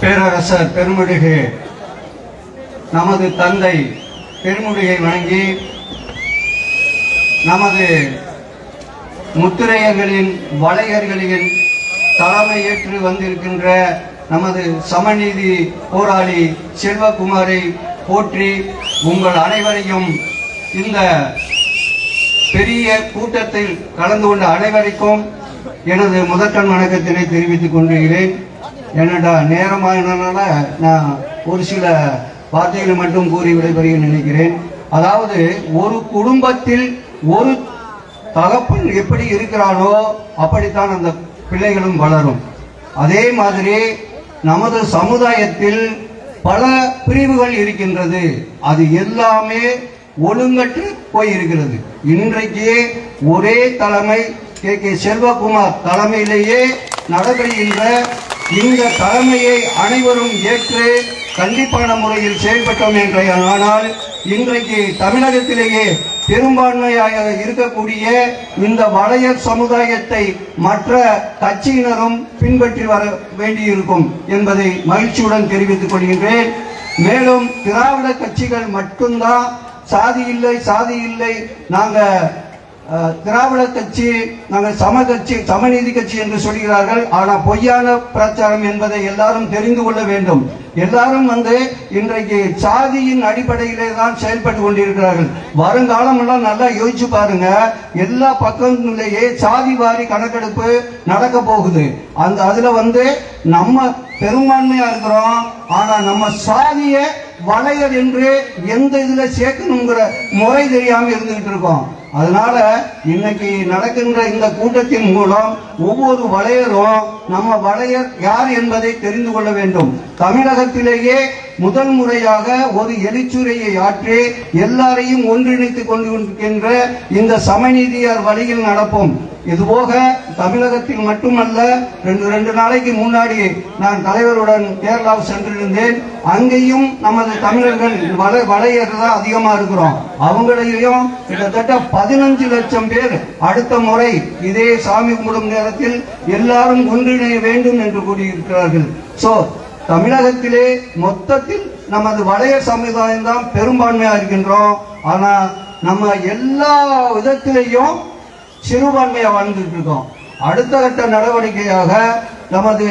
பேரரசர் பெருமுடிகு நமது தந்தை பெருமுடிகை வணங்கி நமது முத்திரையர்களின் வளையர்களின் தலைமை ஏற்று வந்திருக்கின்ற நமது சமநீதி போராளி செல்வகுமாரை போற்றி உங்கள் அனைவரையும் இந்த பெரிய கூட்டத்தில் கலந்து கொண்ட அனைவருக்கும் எனது முதற்கண் வணக்கத்தினை தெரிவித்துக் கொண்டிருக்கிறேன் என்னடா நேரமானதுனால நான் ஒரு சில வார்த்தைகளை மட்டும் கூறி விடைபெறுக நினைக்கிறேன். அதாவது ஒரு குடும்பத்தில் ஒரு தகப்பன் எப்படி இருக்கிறானோ அப்படித்தான் அந்த பிள்ளைகளும் வளரும். அதே மாதிரி நமது சமுதாயத்தில் பல பிரிவுகள் இருக்கின்றது. அது எல்லாமே ஒழுங்கற்று போயிருக்கிறது. இன்றைக்கு ஒரே தலைமை கே கே செல்வகுமார் தலைமையிலேயே நடைபெறுகின்ற இந்த தலைமையை அனைவரும் ஏற்று கண்டிப்பான முறையில் செயல்பட்டோம் என்ற ஆனால் இன்றைக்கு தமிழகத்திலேயே பெரும்பான்மையாக இருக்கக்கூடிய இந்த வளைய சமுதாயத்தை மற்ற கட்சியினரும் பின்பற்றி வர வேண்டியிருக்கும் என்பதை மகிழ்ச்சியுடன் தெரிவித்துக் கொள்கின்றேன். மேலும் திராவிட கட்சிகள் மட்டும்தான் சாதி இல்லை சாதி இல்லை நாங்கள் திராவிட கட்சி நாங்கள் சம கட்சி சமநீதி கட்சி என்று சொல்கிறார்கள். ஆனால் பொய்யான பிரச்சாரம் என்பதை எல்லாரும் தெரிந்து கொள்ள வேண்டும். எல்லாரும் வந்து இன்றைக்கு சாதியின் அடிப்படையிலே தான் செயல்பட்டு கொண்டிருக்கிறார்கள். வருங்காலம் எல்லாம் நல்லா யோசிச்சு பாருங்க. எல்லா பக்கங்களிலேயே சாதி வாரி கணக்கெடுப்பு நடக்க போகுது. அந்த அதுல வந்து நம்ம பெரும்பான்மையா இருக்கிறோம். ஆனா நம்ம சாதியை வளையல் என்று எந்த இதுல சேர்க்கணுங்கிற முறை தெரியாம இருந்துகிட்டு இருக்கோம். அதனால இன்னைக்கு நடக்கின்ற இந்த கூட்டத்தின் மூலம் ஒவ்வொரு வளையரும் நம்ம வளையர் யார் என்பதை தெரிந்து கொள்ள வேண்டும். தமிழகத்திலேயே முதல் முறையாக ஒரு எழுச்சுரையை ஆற்றி எல்லாரையும் ஒன்றிணைத்துக் கொண்டிருக்கின்ற இந்த சமநீதியார் வழியில் நடப்போம். இதுபோக தமிழகத்தில் மட்டுமல்ல ரெண்டு ரெண்டு நாளைக்கு முன்னாடி நான் தலைவருடன் கேரளா சென்றிருந்தேன். அங்கேயும் நமது தமிழர்கள் வள வளையறதா அதிகமா இருக்கிறோம். அவங்களையும் கிட்டத்தட்ட பதினஞ்சு லட்சம் பேர் அடுத்த முறை இதே சாமி கும்பிடும் நேரத்தில் எல்லாரும் ஒன்றிணைய வேண்டும் என்று கூறியிருக்கிறார்கள். சோ தமிழகத்திலே மொத்தத்தில் நமது வளைய சமுதாயம் தான் பெரும்பான்மையா இருக்கின்றோம். ஆனா நம்ம எல்லா விதத்திலையும் சிறுபான்மையா வாழ்ந்துட்டு இருக்கோம். அடுத்த கட்ட நடவடிக்கையாக நமது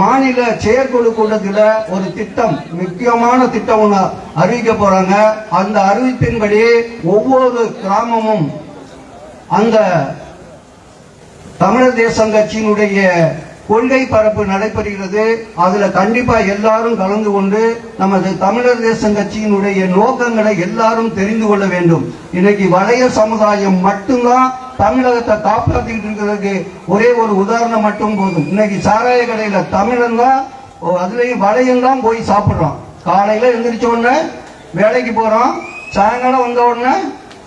மாநில செயற்குழு கூட்டத்தில் ஒரு திட்டம் முக்கியமான திட்டம் ஒன்று அறிவிக்க போறாங்க. அந்த அறிவிப்பின்படி ஒவ்வொரு கிராமமும் அந்த தமிழர் தேசம் கட்சியினுடைய கொள்கை பரப்பு நடைபெறுகிறது. அதுல கண்டிப்பா எல்லாரும் கலந்து கொண்டு நமது தமிழர் தேசம் கட்சியினுடைய நோக்கங்களை எல்லாரும் தெரிந்து கொள்ள வேண்டும். இன்னைக்கு வளைய சமுதாயம் மட்டும்தான் தமிழகத்தை காப்பாற்றிட்டு இருக்கிறதுக்கு ஒரே ஒரு உதாரணம் மட்டும் போதும். இன்னைக்கு சாராய கடையில தமிழன் தான் ஓ, அதுலயும் வளையம் தான் போய் சாப்பிடுறோம் காலையில எழுந்திரிச்ச உடனே வேலைக்கு போறோம் சாயங்காலம் வந்த உடனே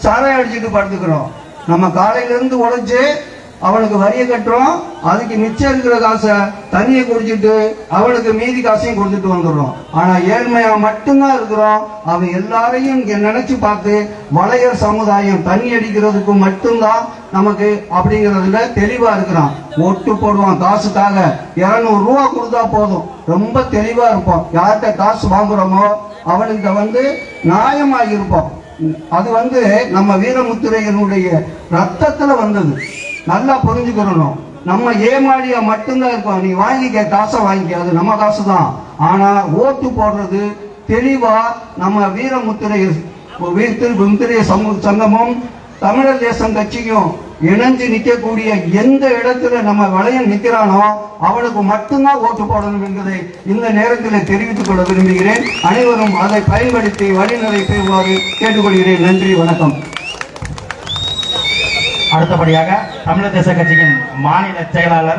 சாராயம் அடிச்சுட்டு படுத்துக்கிறோம் நம்ம காலையில இருந்து உழைச்சு அவனுக்கு வரிய கட்டுறோம் அதுக்கு மிச்சம் இருக்கிற காசை தண்ணியை குடிச்சிட்டு அவனுக்கு மீதி காசையும் கொடுத்துட்டு வந்துடுறோம். ஆனா ஏழ்மையா மட்டும்தான் இருக்கிறோம். அவன் எல்லாரையும் இங்க நினைச்சு பார்த்து வளைய சமுதாயம் தண்ணி அடிக்கிறதுக்கு மட்டும்தான் நமக்கு அப்படிங்கறதுல தெளிவா இருக்கிறான். ஒட்டு போடுவான் காசுக்காக. இருநூறு ரூபா கொடுத்தா போதும். ரொம்ப தெளிவா இருப்போம் யார்கிட்ட காசு வாங்குறோமோ அவனுக்கு வந்து நியாயமாக இருப்போம் அது வந்து நம்ம வீரமுத்துரையனுடைய ரத்தத்துல வந்தது. நல்லா புரிஞ்சுக்கிறணும் நம்ம ஏமாளியா மட்டும்தான் இருப்போம். நீ வாங்கிக்க காசை வாங்கிக்க. அது நம்ம காசு தான் ஆனா ஓட்டு போடுறது தெளிவா நம்ம வீரமுத்திரை வீர சமூக சங்கமும் தமிழர் தேசம் கட்சியும் இணைஞ்சு நிற்கக்கூடிய எந்த இடத்துல நம்ம வளையம் நிற்கிறானோ அவளுக்கு மட்டும்தான் ஓட்டு போடணும் என்பதை இந்த நேரத்தில் தெரிவித்துக் கொள்ள விரும்புகிறேன். அனைவரும் அதை பயன்படுத்தி வழிநிலை பெறுமாறு கேட்டுக்கொள்கிறேன். நன்றி வணக்கம். அடுத்தபடியாக தமிழர் தேச கட்சியின் மாநில செயலாளர்